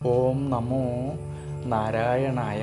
ഓം നമോ നാരായണായ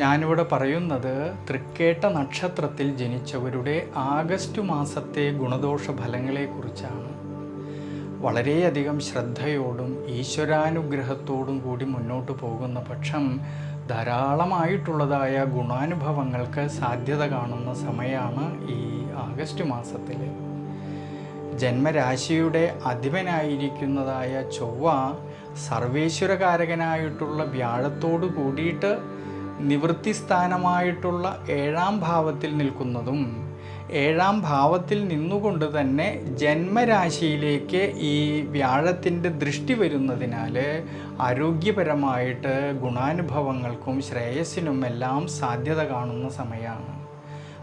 ഞാനിവിടെ പറയുന്നത് തൃക്കേട്ട നക്ഷത്രത്തിൽ ജനിച്ചവരുടെ ആഗസ്റ്റ് മാസത്തെ ഗുണദോഷ ഫലങ്ങളെക്കുറിച്ചാണ്. വളരെയധികം ശ്രദ്ധയോടും ഈശ്വരാനുഗ്രഹത്തോടും കൂടി മുന്നോട്ട് പോകുന്ന പക്ഷം ധാരാളമായിട്ടുള്ളതായ ഗുണാനുഭവങ്ങൾക്ക് സാധ്യത കാണുന്ന സമയമാണ് ഈ ആഗസ്റ്റ് മാസത്തിൽ. ജന്മരാശിയുടെ അധിപനായിരിക്കുന്നതായ ചൊവ്വ സർവേശ്വരകാരകനായിട്ടുള്ള വ്യാഴത്തോടു കൂടിയിട്ട് നിവൃത്തി സ്ഥാനമായിട്ടുള്ള ഏഴാം ഭാവത്തിൽ നിൽക്കുന്നതും ഏഴാം ഭാവത്തിൽ നിന്നുകൊണ്ട് തന്നെ ജന്മരാശിയിലേക്ക് ഈ വ്യാഴത്തിന്റെ ദൃഷ്ടി വരുന്നതിനാൽ ആരോഗ്യപരമായിട്ട് ഗുണാനുഭവങ്ങൾക്കും ശ്രേയസ്സിനും എല്ലാം സാധ്യത കാണുന്ന സമയമാണ്.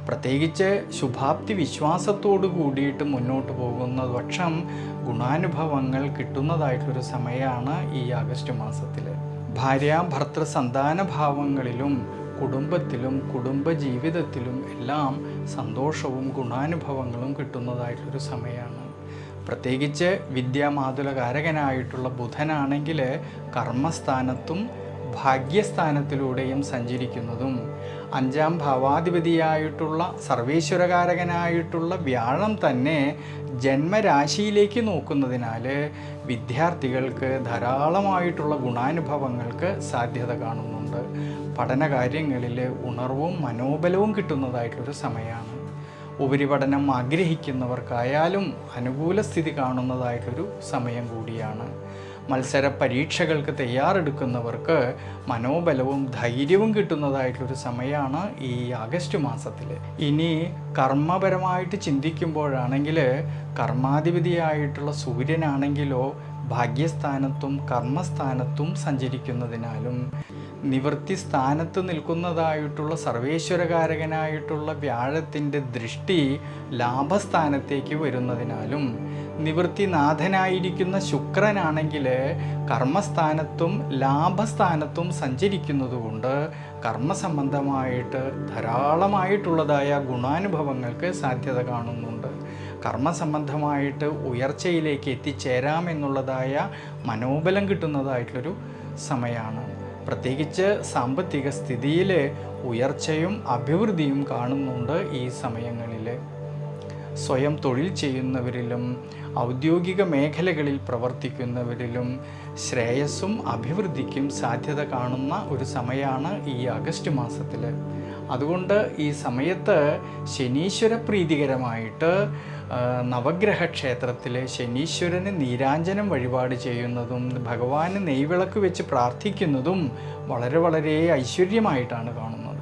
പ്രത്യേകിച്ച് ശുഭാപ്തി വിശ്വാസത്തോടു കൂടിയിട്ട് മുന്നോട്ട് പോകുന്ന പക്ഷം ഗുണാനുഭവങ്ങൾ കിട്ടുന്നതായിട്ടൊരു സമയമാണ് ഈ ആഗസ്റ്റ് മാസത്തിൽ. ഭാര്യ ഭർത്തൃ സന്താന ഭാവങ്ങളിലും കുടുംബത്തിലും കുടുംബ ജീവിതത്തിലും എല്ലാം സന്തോഷവും ഗുണാനുഭവങ്ങളും കിട്ടുന്നതായിട്ടൊരു സമയമാണ്. പ്രത്യേകിച്ച് വിദ്യാമാതുലകാരകനായിട്ടുള്ള ബുധനാണെങ്കിൽ കർമ്മസ്ഥാനത്തും ഭാഗ്യസ്ഥാനത്തിലൂടെയും സഞ്ചരിക്കുന്നതും അഞ്ചാം ഭാവാധിപതിയായിട്ടുള്ള സർവേശ്വരകാരകനായിട്ടുള്ള വ്യാഴം തന്നെ ജന്മരാശിയിലേക്ക് നോക്കുന്നതിനാൽ വിദ്യാർത്ഥികൾക്ക് ധാരാളമായിട്ടുള്ള ഗുണാനുഭവങ്ങൾക്ക് സാധ്യത കാണുന്നുണ്ട്. പഠനകാര്യങ്ങളിൽ ഉണർവും മനോബലവും കിട്ടുന്നതായിട്ടൊരു സമയമാണ്. ഉപരിപഠനം ആഗ്രഹിക്കുന്നവർക്കായാലും അനുകൂല സ്ഥിതി കാണുന്നതായിട്ടൊരു സമയം കൂടിയാണ്. മത്സര പരീക്ഷകൾക്ക് തയ്യാറെടുക്കുന്നവർക്ക് മനോബലവും ധൈര്യവും കിട്ടുന്നതായിട്ടൊരു സമയമാണ് ഈ ആഗസ്റ്റ് മാസത്തിൽ ഇനി കർമ്മപരമായിട്ട് ചിന്തിക്കുമ്പോഴാണെങ്കിൽ കർമാധിപതിയായിട്ടുള്ള സൂര്യനാണെങ്കിലോ ഭാഗ്യസ്ഥാനത്തും കർമ്മസ്ഥാനത്തും സഞ്ചരിക്കുന്നതിനാലും നിവൃത്തി സ്ഥാനത്ത് നിൽക്കുന്നതായിട്ടുള്ള സർവേശ്വരകാരകനായിട്ടുള്ള വ്യാഴത്തിന്റെ ദൃഷ്ടി ലാഭസ്ഥാനത്തേക്ക് വരുന്നതിനാലും നിവൃത്തിനാഥനായിരിക്കുന്ന ശുക്രനാണെങ്കിൽ കർമ്മസ്ഥാനത്തും ലാഭസ്ഥാനത്തും സഞ്ചരിക്കുന്നതുകൊണ്ട് കർമ്മസംബന്ധമായിട്ട് ധാരാളമായിട്ടുള്ളതായ ഗുണാനുഭവങ്ങൾക്ക് സാധ്യത കാണുന്നുണ്ട്. കർമ്മസംബന്ധമായിട്ട് ഉയർച്ചയിലേക്ക് എത്തിച്ചേരാമെന്നുള്ളതായ മനോബലം കിട്ടുന്നതായിട്ടുള്ളൊരു സമയമാണ്. പ്രത്യേകിച്ച് സാമ്പത്തിക സ്ഥിതിയിൽ ഉയർച്ചയും അഭിവൃദ്ധിയും കാണുന്നുണ്ട് ഈ സമയങ്ങളിൽ സ്വയം തൊഴിൽ ചെയ്യുന്നവരിലും ഔദ്യോഗിക മേഖലകളിൽ പ്രവർത്തിക്കുന്നവരിലും ശ്രേയസ്സും അഭിവൃദ്ധിക്കും സാധ്യത കാണുന്ന ഒരു സമയമാണ് ഈ ആഗസ്റ്റ് മാസത്തിൽ അതുകൊണ്ട് ഈ സമയത്ത് ശനീശ്വര പ്രീതികരമായിട്ട് നവഗ്രഹ ക്ഷേത്രത്തിൽ ശനീശ്വരന് നീരാഞ്ജനം വഴിപാട് ചെയ്യുന്നതും ഭഗവാന് നെയ്വിളക്ക് വെച്ച് പ്രാർത്ഥിക്കുന്നതും വളരെ വളരെ ഐശ്വര്യമായിട്ടാണ് കാണുന്നത്.